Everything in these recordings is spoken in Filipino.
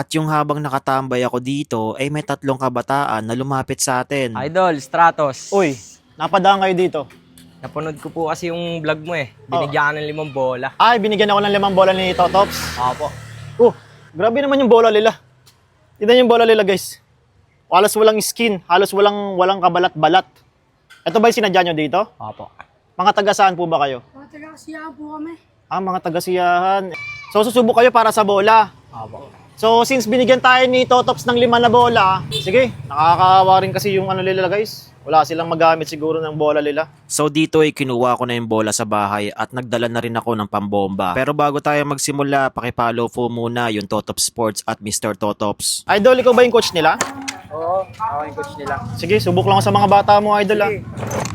At yung habang nakatambay ako dito, ay may tatlong kabataan na lumapit sa atin. Idol, Stratos. Uy, napadaan kayo dito. Napanood ko po kasi yung vlog mo eh. Binigyan ka ng limang bola. Ay, binigyan ako ng limang bola ni Totops. Opo. Oh, grabe naman yung bola nila. Tignan yung bola nila, guys. Halos walang skin, halos walang walang kabalat-balat. Ito ba yung sinadya nyo dito? Opo. Mga taga saan po ba kayo? Mga taga-kasiyahan po kami. Ah, mga taga-siyahan. So, susubok kayo para sa bola. Opo. So, since binigyan tayo ni Totops ng lima na bola, sige, nakakaawa rin kasi yung ano nila, guys. Wala silang magamit siguro ng bola nila. So dito ay kinuha ko na yung bola sa bahay at nagdala na rin ako ng pambomba. Pero bago tayo magsimula, pakipollow po muna yung Totop Sports at Mr. Totops. Idol, ikaw ba yung coach nila? Oo, ako yung coach nila. Sige, subok lang sa mga bata mo, Idol. Ah.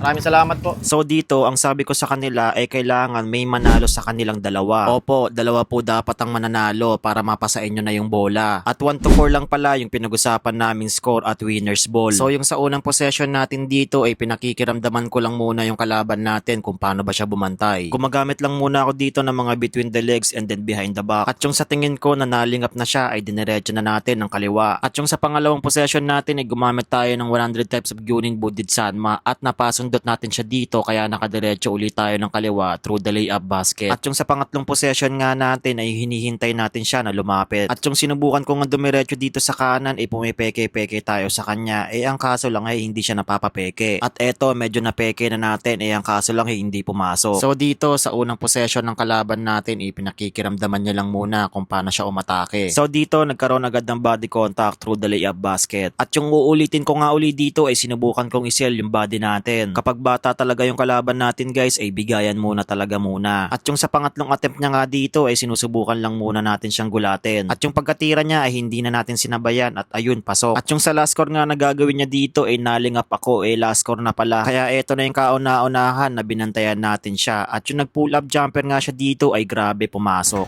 Maraming salamat po. So dito, ang sabi ko sa kanila ay kailangan may manalo sa kanilang dalawa. Opo, dalawa po dapat ang mananalo para mapasain nyo na yung bola. At 1 to 4 lang pala yung pinag-usapan naming score at winner's ball. So yung sa unang possession natin dito ay pinakikiramdaman ko lang muna yung kalaban natin kung paano ba siya bumantay. Gumagamit lang muna ako dito ng mga between the legs and then behind the back. At yung sa tingin ko na nalingap na siya ay diniretso na natin ng kaliwa. At yung sa pangalawang possession natin ay gumamit tayo ng 100 types of Gunin Budid Sanma at napasundot natin siya dito kaya nakadiretso ulit tayo ng kaliwa through the layup basket. At yung sa pangatlong possession nga natin ay hinihintay natin siya na lumapit. At yung sinubukan ko nga dumiretso dito sa kanan ay pumipeke-peke tayo sa kanya eh ang kaso lang ay hindi siya napapapeke. At eto medyo napeke na natin eh ang kaso lang ay hindi pumasok. So dito sa unang possession ng kalaban natin eh pinakikiramdaman niya lang muna kung paano siya umatake. So dito nagkaroon agad ng body contact through the layup basket. At yung uulitin ko nga uli dito ay sinubukan kong isel yung body natin. Kapag bata talaga yung kalaban natin guys ay bigayan muna talaga muna. At yung sa pangatlong attempt niya nga dito ay sinusubukan lang muna natin siyang gulatin. At yung pagkatira niya ay hindi na natin sinabayan at ayun pasok. At yung sa last score nga na gagawin niya dito ay nalingap ako eh last score na pala. Kaya eto na yung kauna-unahan na binantayan natin siya. At yung nag-pull up jumper nga siya dito ay grabe pumasok.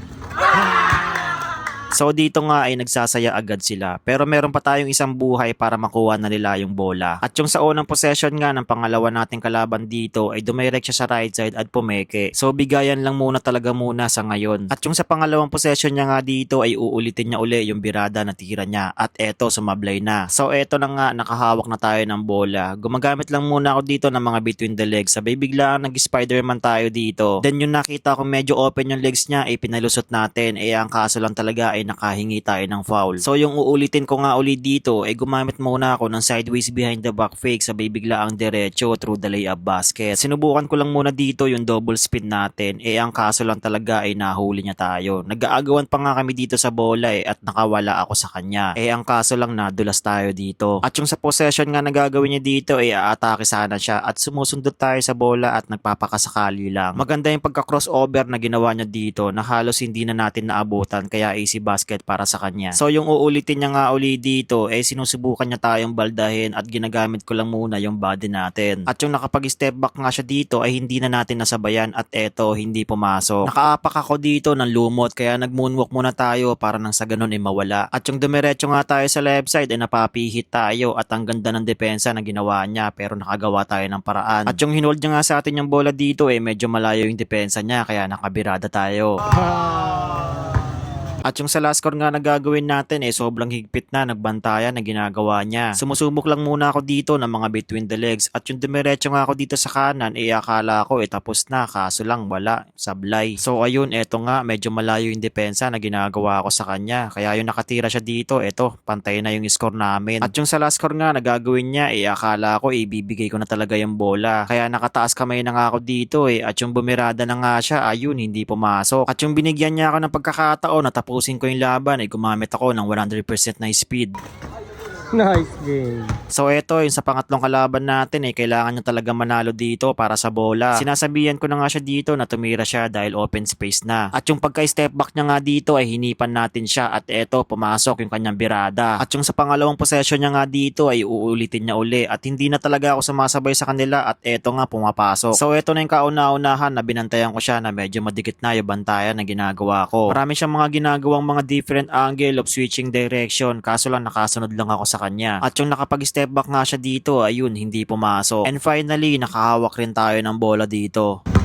So dito nga ay nagsasaya agad sila. Pero meron pa tayong isang buhay para makuha na nila yung bola. At yung sa unang possession nga ng pangalawa nating kalaban dito ay dumirect siya sa right side at pumeke. So bigayan lang muna talaga muna sa ngayon. At yung sa pangalawang possession niya nga dito ay uulitin niya uli yung birada na tira niya. At eto sumablay na. So eto na nga nakahawak na tayo ng bola. Gumagamit lang muna ako dito ng mga between the legs. Sabay biglaan nag-Spider-Man tayo dito. Then yung nakita ko medyo open yung legs niya ay pinalusot natin. Eh ang kaso lang talaga ay nakahingi tayo ng foul. So yung uulitin ko nga uli dito ay gumamit muna ako ng sideways behind the back fake sabay bigla ang diretso through the layup basket. Sinubukan ko lang muna dito yung double spin natin. Eh ang kaso lang talaga ay nahuli niya tayo. Nag-aagawan pa nga kami dito sa bola eh at nakawala ako sa kanya. Eh ang kaso lang nadulas tayo dito. At yung sa possession nga nagagawin niya dito ay aatake sana siya at sumusundot tayo sa bola at nagpapakasakali lang. Maganda yung pagka-crossover na ginawa niya dito na halos hindi na natin naabutan kaya easy basket para sa kanya. So yung uulitin niya nga uli dito eh sinusubukan niya tayong baldahin at ginagamit ko lang muna yung body natin. At yung nakapag-step back nga siya dito ay hindi na natin nasabayan at eto hindi pumasok. Nakaapak ako dito ng lumot kaya nag-moonwalk muna tayo para nang sa ganun ay mawala. At yung dumiretso nga tayo sa left side ay napapihit tayo at ang ganda ng depensa na ginawa niya pero nakagawa tayo ng paraan. At yung hinold niya nga sa atin yung bola dito eh medyo malayo yung depensa niya kaya nakabirada tayo. At yung sa last score nga na gagawin natin eh sobrang higpit na nagbantayan na ginagawa niya. Sumusubok lang muna ako dito ng mga between the legs at yung dumiretso nga ako dito sa kanan eh akala ko eh tapos na kaso lang wala sablay. So ayun eto nga medyo malayo yung depensa na ginagawa ko sa kanya kaya yung nakatira siya dito eto pantay na yung score namin. At yung sa last score nga na gagawin niya eh akala ko eh ko na talaga yung bola kaya nakataas kamay na nga ako dito eh at yung bumirada na nga siya ayun hindi pumasok. At yung binigyan niya ako ng pagkakataon na tapusin ko yung laban ay gumamit ako ng 100% na speed. Nice game. So eto, yung sa pangatlong kalaban natin eh, kailangan niya talaga manalo dito para sa bola. Sinasabihan ko na nga siya dito na tumira siya dahil open space na. At yung pagka-step back niya nga dito ay hinipan natin siya at eto, pumasok yung kanyang birada. At yung sa pangalawang possession niya nga dito ay uulitin niya uli at hindi na talaga ako sumasabay sa kanila at eto nga pumapasok. So eto na yung kauna-unahan na binantayan ko siya na medyo madikit na yung bantayan na ginagawa ko. Marami siyang mga ginagawang mga different angle of switching direction kaso lang nakasunod lang ako sa kanya. At yung nakapag-step back nga siya dito, ayun, hindi pumasok. And finally, nakahawak rin tayo ng bola dito.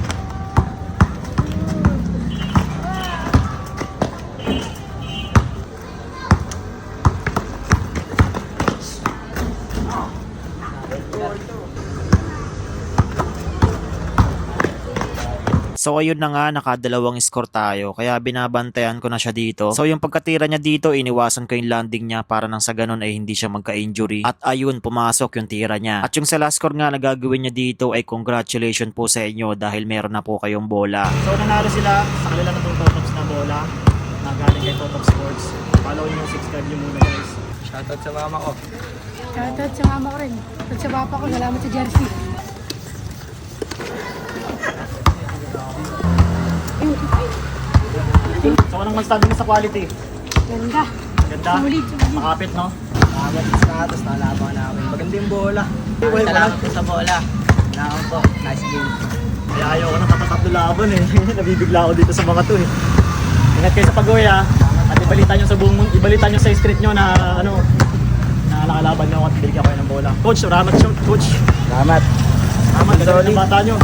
So ayun na nga, nakadalawang score tayo. Kaya binabantayan ko na siya dito. So yung pagkatira niya dito, iniwasan ko yung landing niya para nang sa ganun ay hindi siya magka-injury. At ayun, pumasok yung tira niya. At yung sa last score nga na gagawin niya dito ay congratulations po sa inyo dahil meron na po kayong bola. So nanalo sila sa kanila na itong Totops na bola na galing kay Totop Sports. Follow nyo, subscribe nyo muna guys. Shoutout sa mama ko. Shoutout sa mama ko rin. At sa papa ko, salamat sa jersey. So anong masasabi mo sa quality? Ganda. Ganda? Sulit, sulit. Makapit no? Salamat sa status, nalaban namin. Maganda yung bola. Well, Salamat po sa bola. Salamat po. Nice game. Kaya ayaw ko tatatatlo laban eh. Nabibigla ako dito sa mga to eh. Ingat kayo sa pag-uwi ha. At ibalita nyo sa buong mundo, ibalita nyo sa street nyo na ano, na nakalaban nyo at binigyan kayo ng bola. Coach, salamat coach. Salamat. Salamat, ganda ng bata nyo.